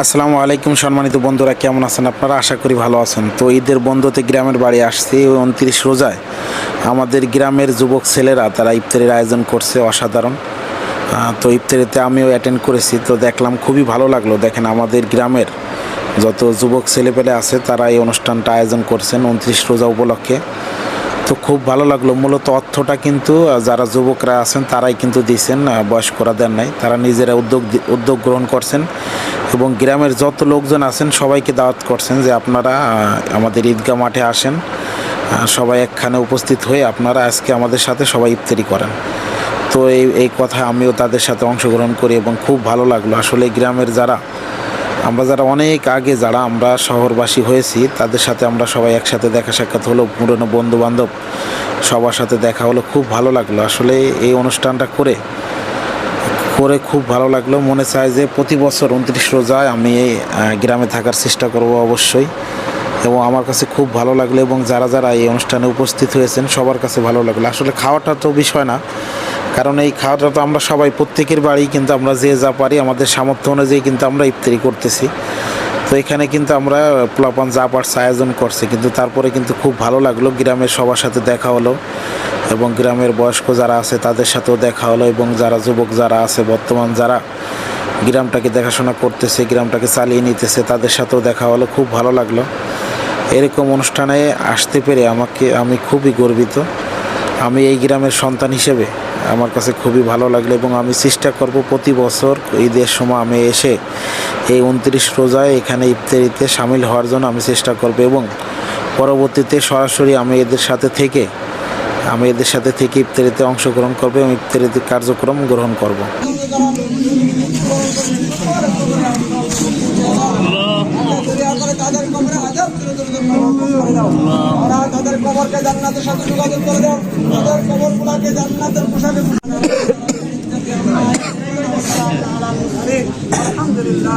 আসসালামু আলাইকুম সম্মানিত বন্ধুরা, কেমন আছেন আপনারা? আশা করি ভালো আছেন। তো ঈদের বন্ধুতে গ্রামের বাড়ি আসছি উনত্রিশ রোজায়। আমাদের গ্রামের যুবক ছেলেরা, তারা ইফতারের আয়োজন করছে অসাধারণ। তো ইফতারিতে আমিও অ্যাটেন্ড করেছি, তো দেখলাম খুবই ভালো লাগল। দেখেন আমাদের গ্রামের যত যুবক ছেলেপেলে আছে, তারা এই অনুষ্ঠানটা আয়োজন করছেন উনত্রিশ রোজা উপলক্ষে। তো খুব ভালো লাগল। মূলত অর্থটা কিন্তু যারা যুবকরা আছেন, তারাই কিন্তু দিয়েছেন বয়স্করা দেন নাই। তারা নিজেরা উদ্যোগ উদ্যোগ গ্রহণ করছেন এবং গ্রামের যত লোকজন আছেন, সবাইকে দাওয়াত করছেন যে আপনারা আমাদের ঈদগাহ মাঠে আসেন। সবাই একখানে উপস্থিত হয়ে আপনারা আজকে আমাদের সাথে সবাই ইফতারি করেন। তো এই এই কথা আমিও তাদের সাথে অংশগ্রহণ করি এবং খুব ভালো লাগল। আসলে গ্রামের যারা আমরা যারা অনেক আগে যারা আমরা শহরবাসী হয়েছি, তাদের সাথে আমরা সবাই একসাথে দেখা সাক্ষাৎ হলো, পুরনো বন্ধু বান্ধব সবার সাথে দেখা হলো, খুব ভালো লাগল। আসলে এই অনুষ্ঠানটা করে করে খুব ভালো লাগল। মনে চায় যে প্রতি বছর উনত্রিশ রোজায় আমি এই গ্রামে থাকার চেষ্টা করব অবশ্যই। এবং আমার কাছে খুব ভালো লাগল এবং যারা যারা এই অনুষ্ঠানে উপস্থিত হয়েছেন, সবার কাছে ভালো লাগল। আসলে খাওয়াটা তো বিষয় না কারণ এই খাওয়াটা তো আমরা সবাই, প্রত্যেকের বাড়ি কিন্তু আমরা যে যা পারি, আমাদের সামর্থ্য অনুযায়ী কিন্তু আমরা ইফতারি করতেছি। তো এখানে কিন্তু আমরা পোলাপান যা পারছে আয়োজন করছে, কিন্তু তারপরে কিন্তু খুব ভালো লাগল। গ্রামের সবার সাথে দেখা হলো এবং গ্রামের বয়স্ক যারা আছে তাদের সাথেও দেখা হলো এবং যারা যুবক যারা আছে, বর্তমান যারা গ্রামটাকে দেখাশোনা করতেছে, গ্রামটাকে চালিয়ে নিতেছে, তাদের সাথেও দেখা হলো, খুব ভালো লাগল। এরকম অনুষ্ঠানে আসতে পেরে আমাকে, আমি খুবই গর্বিত। আমি এই গ্রামের সন্তান হিসেবে আমার কাছে খুবই ভালো লাগল এবং আমি চেষ্টা করব প্রতি বছর ঈদের সময় আমি এসে এই উনত্রিশ রোজায় এখানে ইফতারিতে সামিল হওয়ার জন্য আমি চেষ্টা করব এবং পরবর্তীতে সরাসরি আমি এদের সাথে থেকে, আমি এদের সাথে থেকে ইফতারিতে অংশগ্রহণ করব এবং ইফতারিতে কার্যক্রম গ্রহণ করব। ওরা তাদের কবরকে জান্নাতের সাথে যোগাযোগ করে দাও তাদের কবর গুলাকে জান্নাতের পোশাকে আলহামদুলিল্লাহ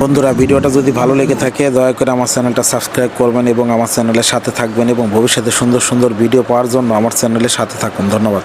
বন্ধুরা, ভিডিওটা যদি ভালো লেগে থাকে, দয়া করে আমার চ্যানেলটা সাবস্ক্রাইব করবেন এবং আমার চ্যানেলের সাথে থাকবেন এবং ভবিষ্যতে সুন্দর সুন্দর ভিডিও পাওয়ার জন্য আমার চ্যানেলের সাথে থাকুন। ধন্যবাদ।